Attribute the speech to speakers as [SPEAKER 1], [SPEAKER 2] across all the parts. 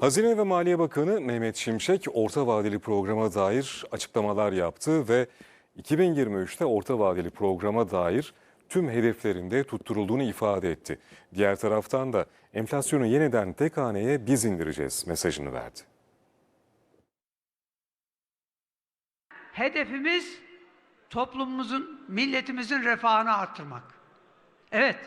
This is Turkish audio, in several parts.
[SPEAKER 1] Hazine ve Maliye Bakanı Mehmet Şimşek orta vadeli programa dair açıklamalar yaptı ve 2023'te orta vadeli programa dair tüm hedeflerinde tutturulduğunu ifade etti. Diğer taraftan da enflasyonu yeniden tek haneye biz indireceğiz mesajını verdi.
[SPEAKER 2] Hedefimiz toplumumuzun, milletimizin refahını arttırmak. Evet,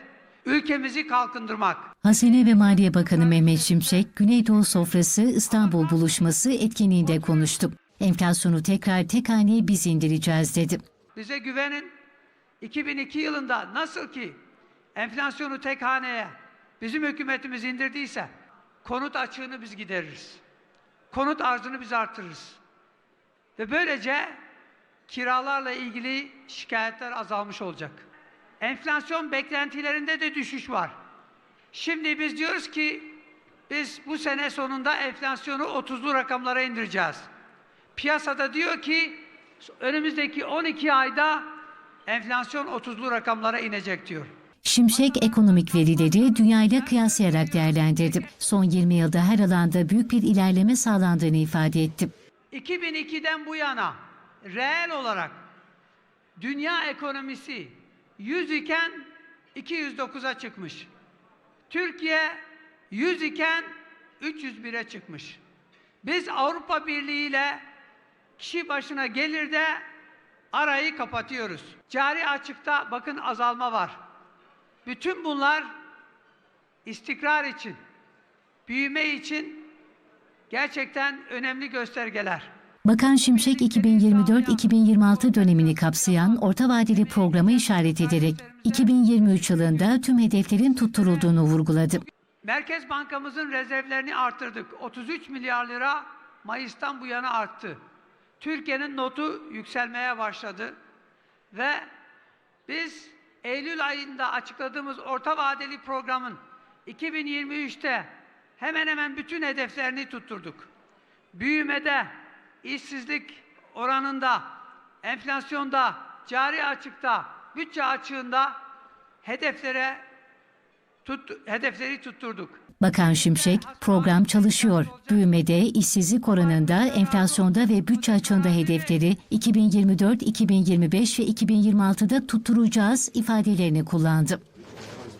[SPEAKER 2] ülkemizi kalkındırmak.
[SPEAKER 3] Hazine ve Maliye Bakanı Mehmet Şimşek, Güneydoğu Sofrası İstanbul Buluşması etkinliğinde konuştu. Enflasyonu tekrar tek haneye biz indireceğiz dedi.
[SPEAKER 2] Bize güvenin. 2002 yılında nasıl ki enflasyonu tek haneye bizim hükümetimiz indirdiyse konut açığını biz gideririz. Konut arzını biz artırırız. Ve böylece kiralarla ilgili şikayetler azalmış olacak. Enflasyon beklentilerinde de düşüş var. Şimdi biz diyoruz ki biz bu sene sonunda enflasyonu 30'lu rakamlara indireceğiz. Piyasada diyor ki önümüzdeki 12 ayda enflasyon 30'lu rakamlara inecek diyor.
[SPEAKER 3] Şimşek ekonomik verileri dünyayla kıyaslayarak değerlendirdi. Son 20 yılda her alanda büyük bir ilerleme sağlandığını ifade etti.
[SPEAKER 2] 2002'den bu yana reel olarak dünya ekonomisi 100 iken 209'a çıkmış. Türkiye 100 iken 301'e çıkmış. Biz Avrupa Birliği ile kişi başına gelirde arayı kapatıyoruz. Cari açıkta bakın azalma var. Bütün bunlar istikrar için, büyüme için gerçekten önemli göstergeler.
[SPEAKER 3] Bakan Şimşek 2024-2026 dönemini kapsayan orta vadeli programı işaret ederek 2023 yılında tüm hedeflerin tutturulduğunu vurguladı.
[SPEAKER 2] Merkez Bankamızın rezervlerini artırdık. 33 milyar lira Mayıs'tan bu yana arttı. Türkiye'nin notu yükselmeye başladı ve biz Eylül ayında açıkladığımız orta vadeli programın 2023'te hemen hemen bütün hedeflerini tutturduk. Büyümede, işsizlik oranında, enflasyonda, cari açıkta, bütçe açığında hedeflere tut, hedefleri tutturduk.
[SPEAKER 3] Bakan Şimşek, program çalışıyor. Büyümede, işsizlik oranında, enflasyonda ve bütçe açığında hedefleri 2024, 2025 ve 2026'da tutturacağız ifadelerini kullandı.